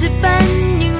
这般。